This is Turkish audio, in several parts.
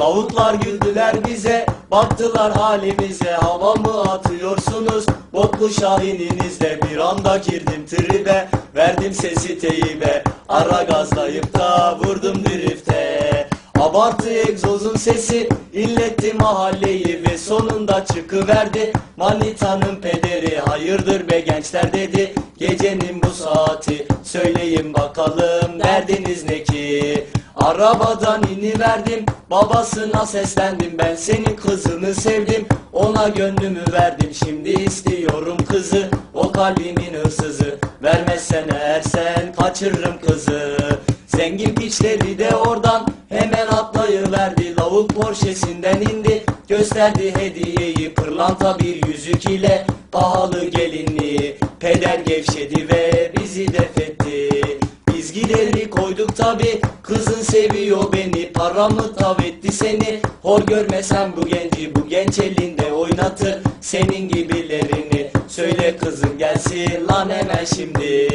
Lavuklar güldüler bize Baktılar halimize. Hava mı atıyorsunuz? Boklu şahininizle Bir anda girdim tribe. Verdim sesi teybe Ara gazlayıp da vurdum drifte. Abartı egzozun sesi illetti mahalleyi ve sonunda çıkıverdi. Manitanın pederi hayırdır be gençler dedi. Gecenin bu saati söyleyin bakalım derdiniz ne ki Arabadan iniverdim babasına seslendim. Ben senin kızını sevdim Ona gönlümü verdim. Şimdi istiyorum kızı O kalbimin hırsızı. Vermezsen eğer sen kaçırırım kızı. Zengin piçleri de oradan hemen atlayıverdi. Lavuk Porsche'sinden indi Gösterdi hediyeyi. Pırlanta bir yüzük ile Pahalı gelinliği. Peder gevşedi ve bizi Biz gideri koyduk tabi Kızın seviyor beni Paramı tav etti seni. Hor görmesen bu genci Bu genç elinde oynatır Senin gibilerini. Söyle kızım gelsin lan hemen şimdi.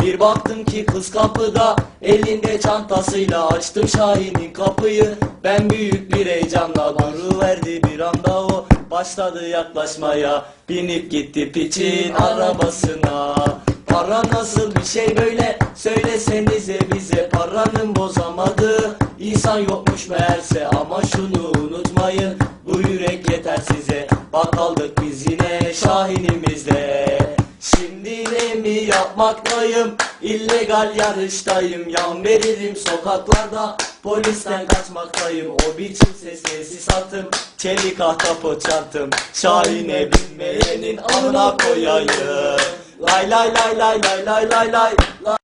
Bir baktım ki kız kapıda elinde çantasıyla açtım Şahin'in kapıyı. Ben büyük bir heyecanla duruverdi bir anda o. Başladı yaklaşmaya binip gitti piçin arabasına. Para nasıl bir şey böyle karnım bozamadı. İnsan yokmuş meğerse ama şunu unutmayın. Bu yürek yeter size. Bak kaldık biz yine şahinimizle Şimdi ne mi yapmaktayım? İllegal yarıştayım. Yan veririm sokaklarda. Polisten kaçmaktayım. O biçim sesesi satım Çelik ahtapot çantım Şahine binmeyenin anına koyayım. Lay lay lay lay lay lay lay lay.